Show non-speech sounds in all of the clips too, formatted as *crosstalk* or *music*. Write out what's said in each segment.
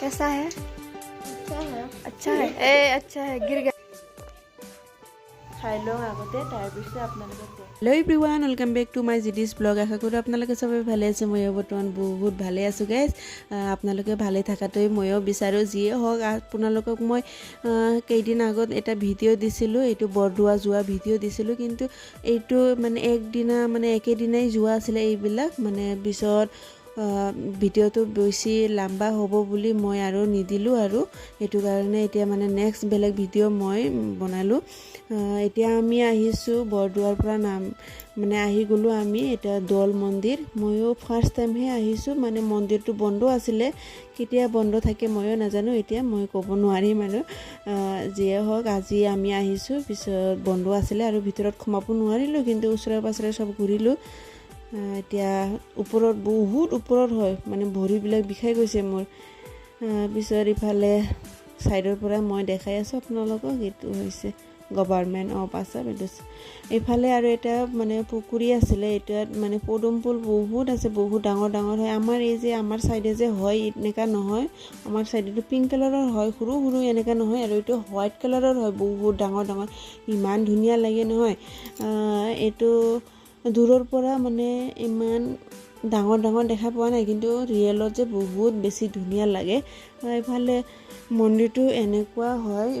कैसा है अच्छा है अच्छा है *laughs* ए अच्छा है गिर गया খাই লওঁ আগতে তাৰপিছত আপোনালোকক কওঁ hello' everyone welcome back to my G dish blog আশা কৰোঁ আপোনালোকে চবে ভালে আছে ময়ো বৰ্তমান বহুত ভালে আছোঁ গাইজ আপোনালোকে ভালে থকাটোৱে ময়ো বিচাৰোঁ যিয়ে হওক আপোনালোকক মই আহ, কেইদিন আগত এটা ভিডিঅ' দিছিলোঁ এইটো বৰদোৱা যোৱা ভিডিঅ' দিছিলোঁ কিন্তু এইটো মানে একদিনা মানে একেদিনাই যোৱা আছিলে এইবিলাক মানে পিছত আহ, ভিডিঅ'টো বেছি লাম্বা হ'ব বুলি মই আৰু নিদিলোঁ আৰু। সেইটো কাৰণে এতিয়া মানে নেক্সট বেলেগ ভিডিঅ' মই বনালোঁ। এতিয়া আমি আহিছোঁ বৰদোৱাৰ পৰা নাম মানে আহি গ'লোঁ আমি এতিয়া দৌল মন্দিৰ। ময়ো ফাৰ্ষ্ট টাইমহে আহিছোঁ মানে মন্দিৰটো বন্ধ আছিলে। কেতিয়া বন্ধ থাকে ময়ো নাজানো এতিয়া মই ক'ব নোৱাৰিম আৰু। যিয়ে হওক আজি আমি আহিছোঁ পিছত বন্ধ আছিলে আৰু ভিতৰত সোমাব নোৱাৰিলোঁ কিন্তু ওচৰে পাঁজৰে চব ঘূৰিলোঁ। এতিয়া ওপৰত বহুত ওপৰত হয় মানে ভৰিবিলাক বিষাই গৈছে মোৰ। পিছত ইফালে ছাইডৰ পৰা মই দেখাই আছোঁ আপোনালোকক এইটো হৈছে গভৰ্ণমেণ্ট অফ আছাম এইটো এইফালে আৰু এটা মানে পুখুৰী আছিলে এটাত মানে পদুম ফুল বহুত আছে বহুত ডাঙৰ ডাঙৰ হয়। আমাৰ এই যে আমাৰ ছাইডে যে হয় এনেকুৱা নহয়। আমাৰ ছাইডেটো পিংক কালাৰৰ হয় সৰু সৰু এনেকুৱা নহয় আৰু এইটো হোৱাইট কালাৰৰ হয় বহুত ডাঙৰ ডাঙৰ। ইমান ধুনীয়া লাগে নহয়। এইটো দূৰৰ পৰা মানে ইমান ডাঙৰ ডাঙৰ দেখা পোৱা নাই কিন্তু ৰিয়েলত যে বহুত বেছি ধুনীয়া লাগে। এইফালে মন্দিৰটো এনেকুৱা হয়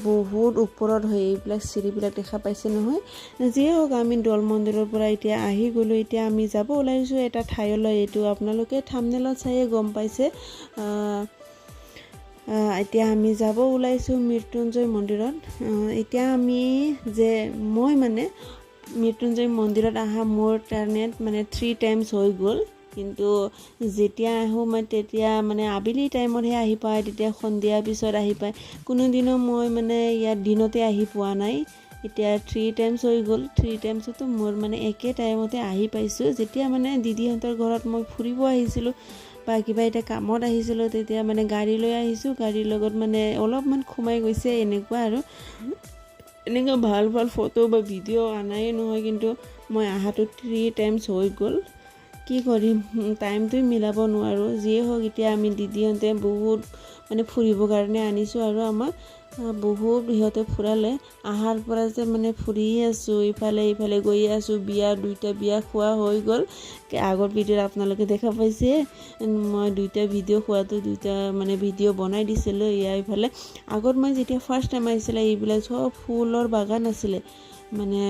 বহুত ওপৰত হয় এইবিলাক চিৰিবিলাক দেখা পাইছে নহয়। যিয়ে হওক আমি দৌল মন্দিৰৰ পৰা এতিয়া আহি গ'লোঁ এতিয়া আমি যাব ওলাইছোঁ এটা ঠাইলৈ এইটো আপোনালোকে থামনেলত চায়ে গম পাইছে। এতিয়া আমি যাব ওলাইছোঁ মৃত্যুঞ্জয় মন্দিৰত। এতিয়া আমি যে মই মানে মৃত্যুঞ্জয় মন্দিৰত অহা মোৰ কাৰণে মানে থ্ৰী টাইমছ হৈ গ'ল। কিন্তু যেতিয়া আহোঁ মই তেতিয়া মানে আবেলি টাইমতহে আহি পায় তেতিয়া সন্ধিয়া পিছত আহি পায়। কোনোদিনো মই মানে ইয়াত দিনতে আহি পোৱা নাই। এতিয়া থ্ৰী টাইমছ হৈ গ'ল। থ্ৰী টাইমছতো মোৰ মানে একে টাইমতে আহি পাইছোঁ। যেতিয়া মানে দিদিহঁতৰ ঘৰত মই ফুৰিব আহিছিলোঁ বা কিবা এটা কামত আহিছিলোঁ তেতিয়া মানে গাড়ী লৈ আহিছোঁ। গাড়ীৰ লগত মানে অলপমান সোমাই গৈছে এনেকুৱা আৰু। এনেকুৱা ভালো ভালো ফটো বা ভিডিঅ' আনাই নহয় কিন্তু মই অহাটো থ্ৰী টাইমছ হৈ গ'ল। কি কৰিম? টাইমটোৱে মিলাব নোৱাৰোঁ। যিয়ে হওক, এতিয়া আমি দিদিহঁতে বহুত মানে ফুৰিবৰ কাৰণে আনিছোঁ আৰু আমাক বহুত সিহঁতে ফুৰালে। আহাৰ পৰা যে মানে ফুৰিয়ে আছোঁ, ইফালে ইফালে গৈয়ে আছোঁ, বিয়া, দুইটা বিয়া খোৱা হৈ গ'ল। আগৰ ভিডিঅ'ত আপোনালোকে দেখা পাইছে। মই দুইটা ভিডিঅ' খোৱাটো, দুইটা মানে ভিডিঅ' বনাই দিছিলোঁ ইয়াৰ ইফালে। আগত মই যেতিয়া ফাৰ্ষ্ট টাইম আহিছিলে, এইবিলাক চব ফুলৰ বাগান আছিলে। মানে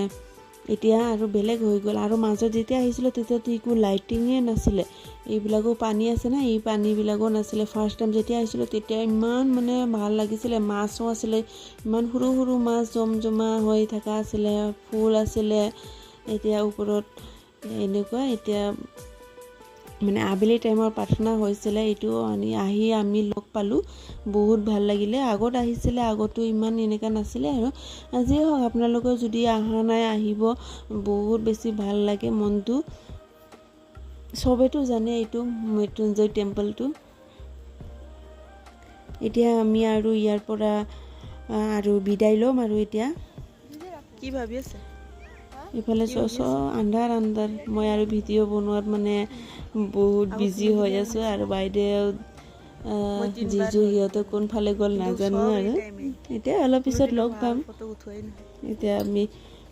এতিয়া আৰু বেলেগ হৈ গ'ল। আৰু মাজত যেতিয়া আহিছিলোঁ তেতিয়াতো একো লাইটিঙে নাছিলে। এইবিলাকো পানী আছে না এই পানীবিলাকো নাছিলে। ফাৰ্ষ্ট টাইম যেতিয়া আহিছিলোঁ তেতিয়া ইমান মানে ভাল লাগিছিলে। মাছো আছিলে ইমান সৰু সৰু মাছ জম জমা হৈ থকা আছিলে ফুল আছিলে। এতিয়া ওপৰত এনেকুৱা এতিয়া মানে আবেলি টাইমৰ প্ৰাৰ্থনা হৈছিলে এইটো আনি আহি আমি লগ পালোঁ। বহুত ভালো লাগিলে। আগত আহিছিলে, আগতো ইমান এনেকুৱা নাছিলে আৰু। আজিয়ে হওক আপোনালোকে যদি অহা নাই, আহিব। বহুত বেছি ভালো লাগে মনটো। চবেতো জানে এইটো, মৃত্যুঞ্জয় টেম্পলটো এতিয়া আমি আৰু ইয়াৰ পৰা আৰু বিদায় ল'ম আৰু এতিয়া। কি ভাবি আছে? ইফালে চ আন্ধাৰ আন্ধাৰ। মই আৰু ভিডিঅ' বনোৱাত মানে বহুত বিজি হৈ আছোঁ আৰু বাইদেউ জিজু সিহঁতে কোনফালে গ'ল নাজানো আৰু। এতিয়া অলপ পিছত লগ পাম। এতিয়া আমি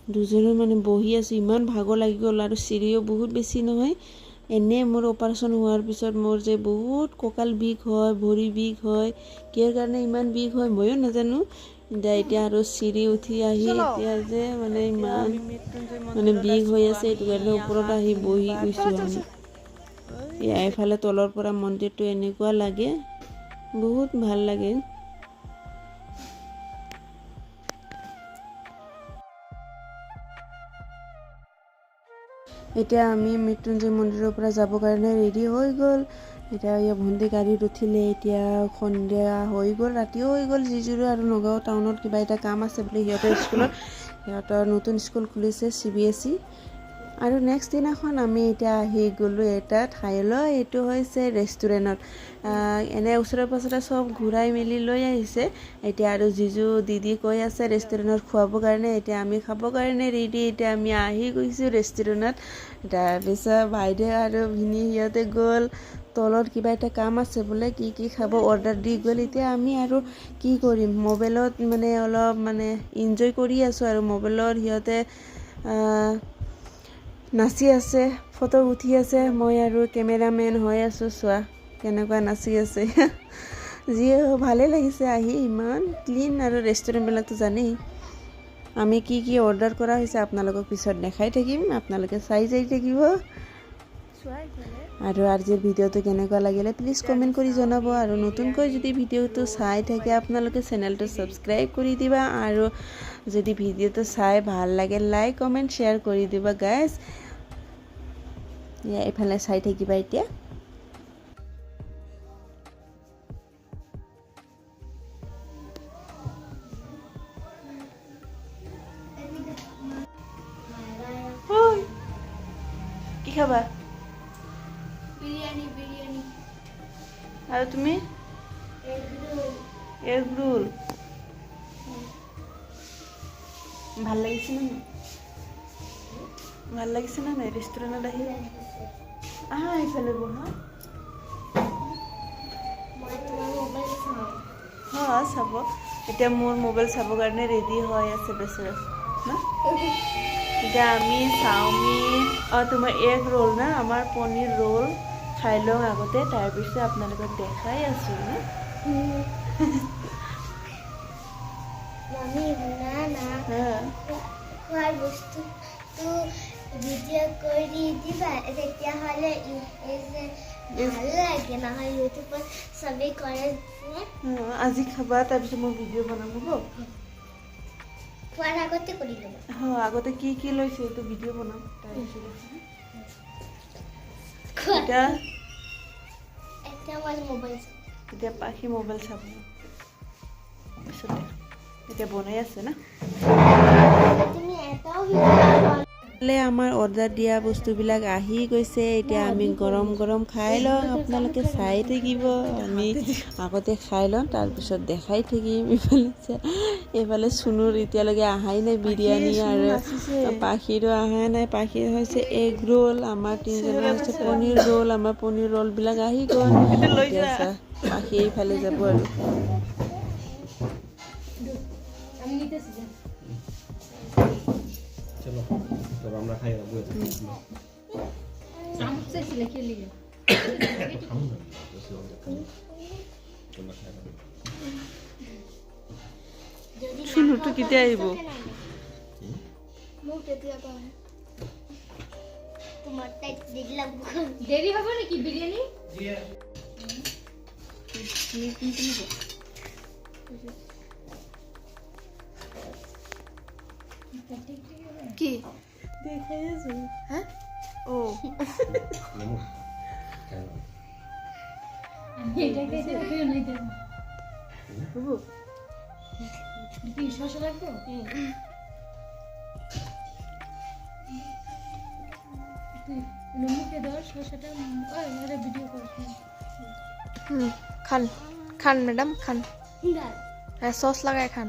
দুজনে মানে বহি আছোঁ, ইমান ভাগৰ লাগি গ'ল আৰু চিৰিও বহুত বেছি নহয়। এনেই মোৰ অপাৰেশ্যন হোৱাৰ পিছত মোৰ যে বহুত কঁকাল বিষ হয়, ভৰি বিষ হয়, কিহৰ কাৰণে ইমান বিষ হয় ময়ো নাজানো। এতিয়া এতিয়া আৰু চিৰি উঠি আহি এতিয়া যে মানে ইমান মানে বিষ হৈ আছে এইটো কাৰণে ওপৰত আহি বহি গৈছোঁ আমি। এয়া এফালে তলৰ পৰা মন্দিৰটো এনেকুৱা লাগে বহুত ভালো লাগে। এতিয়া আমি মৃত্যুঞ্জয় মন্দিৰৰ পৰা যাবৰ কাৰণে ৰেডি হৈ গ'ল। এতিয়া এই ভণ্টি গাড়ীত উঠিলে, এতিয়া সন্ধিয়া হৈ গ'ল, ৰাতিও হৈ গ'ল, যিযোৰো আৰু নগাঁও টাউনত কিবা এটা কাম আছে বুলি সিহঁতৰ স্কুলত। সিহঁতৰ নতুন স্কুল খুলিছে, চি বি এছ ই। আৰু নেক্সট দিনাখন আমি এতিয়া আহি গ'লোঁ এটা ঠাইলৈ এইটো হৈছে ৰেষ্টুৰেণ্টত এনে ওচৰে পাঁজৰে চব ঘূৰাই মেলি লৈ আহিছে। এতিয়া আৰু জিজু দিদি কৈ আছে ৰেষ্টুৰেণ্টত খুৱাবৰ কাৰণে। এতিয়া আমি খাবৰ কাৰণে ৰেডি এতিয়া আমি আহি গৈছোঁ ৰেষ্টুৰেণ্টত তাৰপিছত বাইদেউ আৰু ভিনি সিহঁতে গ'ল। তলত কিবা এটা কাম আছে বোলে, কি কি খাব অৰ্ডাৰ দি গ'ল। এতিয়া আমি আৰু কি কৰিম? মোবাইলত মানে অলপ মানে ইনজয় কৰি আছোঁ আৰু। মোবাইলত সিহঁতে নাচি আছে ফটো উঠি আছে মই আৰু কেমেৰামেন হৈ আছোঁ চোৱা কেনেকুৱা নাচি আছে যিয়ে ভালেই লাগিছে আহি ইমান ক্লিন আৰু ৰেষ্টুৰেণ্টবিলাকতো জানেই আমি কি কি অৰ্ডাৰ কৰা হৈছে আপোনালোকক পিছত দেখাই থাকিম আপোনালোকে চাই যাই থাকিব আৰু আজিৰ ভিডিঅ'টো কেনেকুৱা লাগিলে প্লিজ কমেণ্ট কৰি জনাব। আৰু নতুনকৈ যদি ভিডিঅ'টো চাই থাকে, আপোনালোকে চেনেলটো ছাবস্ক্ৰাইব কৰি দিবা। আৰু যদি ভিডিঅ'টো চাই ভালো লাগে লাইক কমেণ্ট শ্বেয়াৰ কৰি দিবা গাইজ এইফালে চাই থাকিবা এতিয়া। খাবা? আৰু তুমি? এগ ৰোল ভালো লাগিছে নে? ভালো লাগিছে নে? নাই ৰেষ্টুৰেণ্টত আহি? আহা, এইফালে বহা। হয় চাব। এতিয়া মোৰ মোবাইল চাবৰ কাৰণে ৰেডি হৈ আছে বেচেৰা। না এতিয়া আমি চাওমিন অঁ, তোমাৰ এগ ৰোল না? আমাৰ পনীৰ ৰোল খাই লওঁ আগতে তাৰপিছত আপোনালোকক দেখাই আছোঁ। আজি খাবা তাৰপিছত মই ভিডিঅ' বনাম হ'ব? খোৱাৰ আগতে কৰি ল'বা। অঁ আগতে কি কি লৈছে এইটো ভিডিঅ' বনাম তাৰপিছত খোৱা এতিয়া এতিয়া মই মোবাইল চাম এতিয়া পাখি মোবাইল চাব পিছতে এতিয়া বনাই আছে না তুমি এটাও ভিডিঅ' আমাৰ অৰ্ডাৰ দিয়া বস্তুবিলাক আহি গৈছে। এতিয়া আমি গৰম গৰম খাই লওঁ আপোনালোকে চাই থাকিব। আমি আগতে খাই লওঁ তাৰপিছত দেখাই থাকিম এইফালে এইফালে চুনুৰ এতিয়ালৈকে অহাই নাই বিৰিয়ানী আৰু পাখিৰো অহা নাই পাখিৰ হৈছে এগ ৰোল আমাৰ তিনিজনৰ হৈছে পনীৰ ৰোল আমাৰ পনীৰ ৰোলবিলাক আহি গ'ল। পাখি এইফালে যাব আৰু। চলো। তবে আমরা খাই না থাকি। খাব না তোমরা খাই দেরি হবে নাকি বিরিয়ানি? কি? ও এটা খেতে না এটা হ'ব কি লাগবে? ধর ভিডিও কর হুম খান খান ম্যাডাম খান। হ্যাঁ সস লাগায় খান।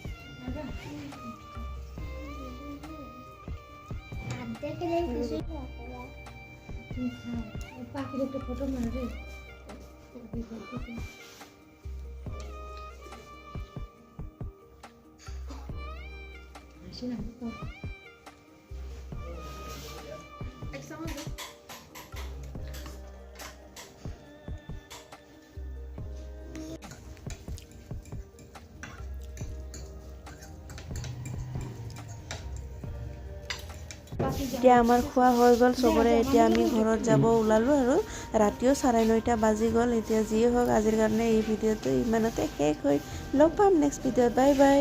উঠাই দিছি কেনেকুৱা লাগি আছে খাই হ্যাঁ মানুষের তো আমি করতেছি আমি করতেছি আর্ধেক কিছু পাখির একটা ফটো মারে রে আসি না এতিয়া আমাৰ খোৱা হৈ গ'ল, চবৰে এতিয়া আমি ঘৰত যাব ওলালোঁ আৰু। ৰাতিও চাৰে নটা বাজি গ'ল, এতিয়া যিয়ে হওক, আজিৰ কাৰণে এই ভিডিঅ'টো ইমানতে শেষ হৈ লগ পাম নেক্সট ভিডিঅ'ত। Bye bye